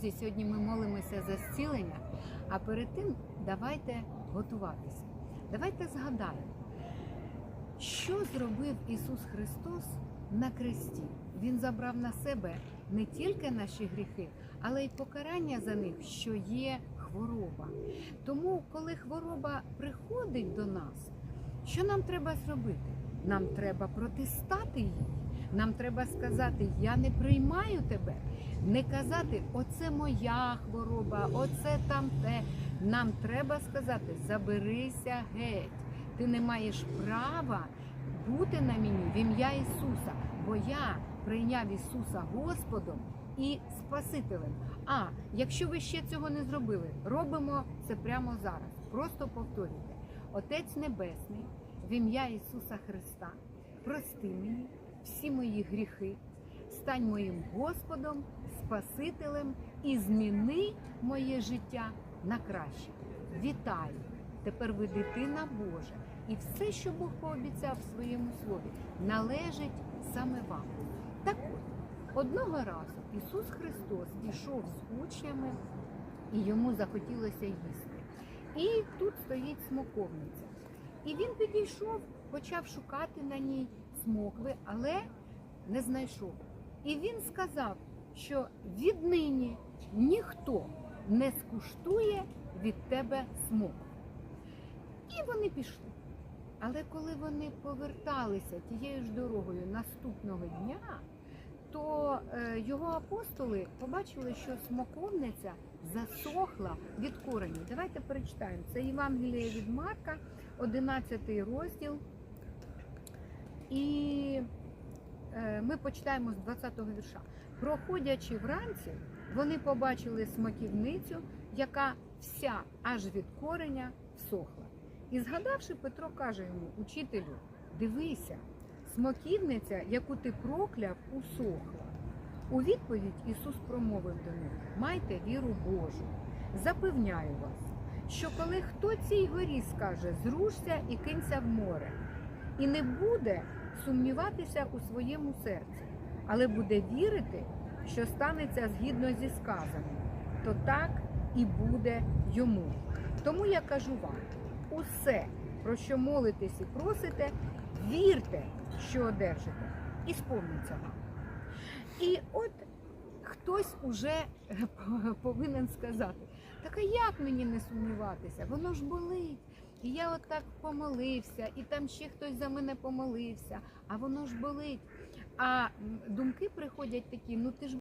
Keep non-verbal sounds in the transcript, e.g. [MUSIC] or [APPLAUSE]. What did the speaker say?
Друзі, сьогодні ми молимося за зцілення, а перед тим давайте готуватися. Давайте згадаємо, що зробив Ісус Христос на кресті. Він забрав на себе не тільки наші гріхи, але й покарання за них, що є хвороба. Тому, коли хвороба приходить до нас, що нам треба зробити? Нам треба протистати її. Нам треба сказати, я не приймаю тебе. Не казати, оце моя хвороба, оце там те. Нам треба сказати, заберися геть. Ти не маєш права бути на мені в ім'я Ісуса, бо я прийняв Ісуса Господом і Спасителем. А якщо ви ще цього не зробили, робимо це прямо зараз. Просто повторюйте. Отець Небесний, в ім'я Ісуса Христа, прости мені всі мої гріхи, стань моїм Господом, Спасителем і зміни моє життя на краще. Вітаю! Тепер ви дитина Божа, і все, що Бог пообіцяв в своєму слові, належить саме вам. Так от, одного разу Ісус Христос ішов з учнями, і йому захотілося їсти. І тут стоїть смоковниця. І він підійшов, почав шукати на ній смокви, але не знайшов. І він сказав, що віднині ніхто не скуштує від тебе смокв. І вони пішли. Але коли вони поверталися тією ж дорогою наступного дня, то е, його апостоли побачили, що смоковниця засохла від коренів. Давайте перечитаємо. Це Євангеліє від Марка, 11 розділ. І е, ми почитаємо з 20-го вірша. Проходячи вранці, вони побачили смоківницю, яка вся аж від кореня всохла. І згадавши, Петро каже йому, учителю, дивися, смоківниця, яку ти прокляв, усохла. У відповідь Ісус промовив до них: майте віру Божу. Запевняю вас, що коли хто цій горі скаже, зрушся і кинься в море, і не буде сумніватися у своєму серці, але буде вірити, що станеться згідно зі сказаним, то так і буде йому. Тому я кажу вам, усе, про що молитесь і просите, вірте, що одержите, і сповниться вам. І от хтось уже [LAUGHS] повинен сказати, так а як мені не сумніватися? Воно ж болить. І я от так помолився, і там ще хтось за мене помолився, а воно ж болить. А думки приходять такі: ну ти ж